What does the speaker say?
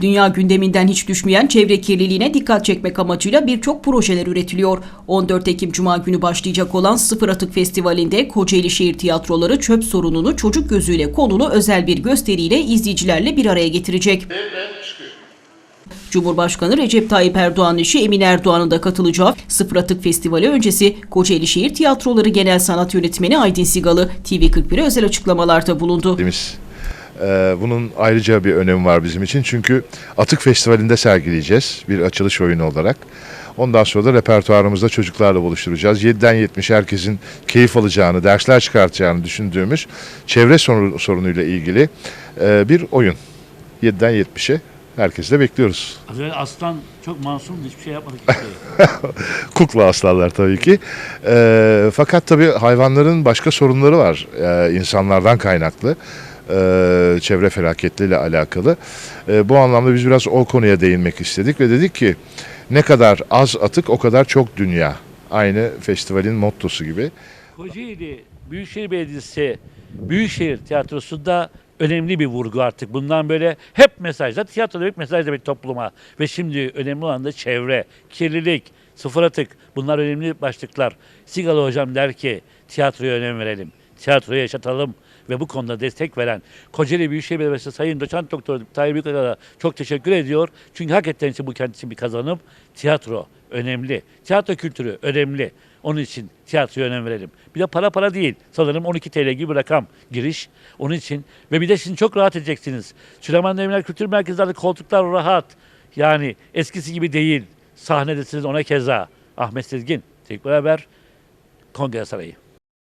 Dünya gündeminden hiç düşmeyen çevre kirliliğine dikkat çekmek amacıyla birçok projeler üretiliyor. 14 Ekim Cuma günü başlayacak olan Sıfır Atık Festivali'nde Kocaeli Şehir Tiyatroları çöp sorununu çocuk gözüyle konulu özel bir gösteriyle izleyicilerle bir araya getirecek. Cumhurbaşkanı Recep Tayyip Erdoğan'ın eşi Emine Erdoğan'ın da katılacağı Sıfır Atık Festivali öncesi Kocaeli Şehir Tiyatroları Genel Sanat Yönetmeni Aydın Sigalı TV41'e özel açıklamalarda bulundu. Demiz. Ee, bunun ayrıca bir önemi var bizim için çünkü Atık Festivali'nde sergileyeceğiz bir açılış oyunu olarak. Ondan sonra da repertuarımızda çocuklarla buluşturacağız. 7'den 70 herkesin keyif alacağını, dersler çıkartacağını düşündüğümüz çevre sorunu- sorunuyla ilgili e, bir oyun. 7'den 70'e herkesi de bekliyoruz. Az önce aslan çok masumdu hiçbir şey yapmadı kimseye. Kukla aslanlar tabii ki. Ee, fakat tabii hayvanların başka sorunları var. Ee, insanlardan kaynaklı. Ee, çevre felaketleriyle alakalı. Ee, bu anlamda biz biraz o konuya değinmek istedik ve dedik ki ne kadar az atık o kadar çok dünya. Aynı festivalin mottosu gibi. Kocaeli Büyükşehir Belediyesi Büyükşehir Tiyatrosu'nda önemli bir vurgu artık. Bundan böyle hep mesajlar, tiyatro demek mesaj demek topluma. Ve şimdi önemli olan da çevre, kirlilik, sıfır atık. Bunlar önemli başlıklar. Sigalı Hocam der ki tiyatroya önem verelim. Tiyatroyu yaşatalım ve bu konuda destek veren Kocaeli Büyükşehir Belediyesi Sayın Doçent Doktor Tayyip Büyükak'a çok teşekkür ediyor. Çünkü hakikaten için bu kendisi bir kazanım. Tiyatro önemli. Tiyatro kültürü önemli. Onun için tiyatroya önem verelim. Bir de para para değil. Sanırım 12 TL gibi bir rakam giriş. Onun için ve bir de şimdi çok rahat edeceksiniz. Süleyman Demirel Kültür Merkezlerde koltuklar rahat. Yani eskisi gibi değil. Sahnedesiniz ona keza. Ahmet Sezgin. Tek beraber Kongre Sarayı.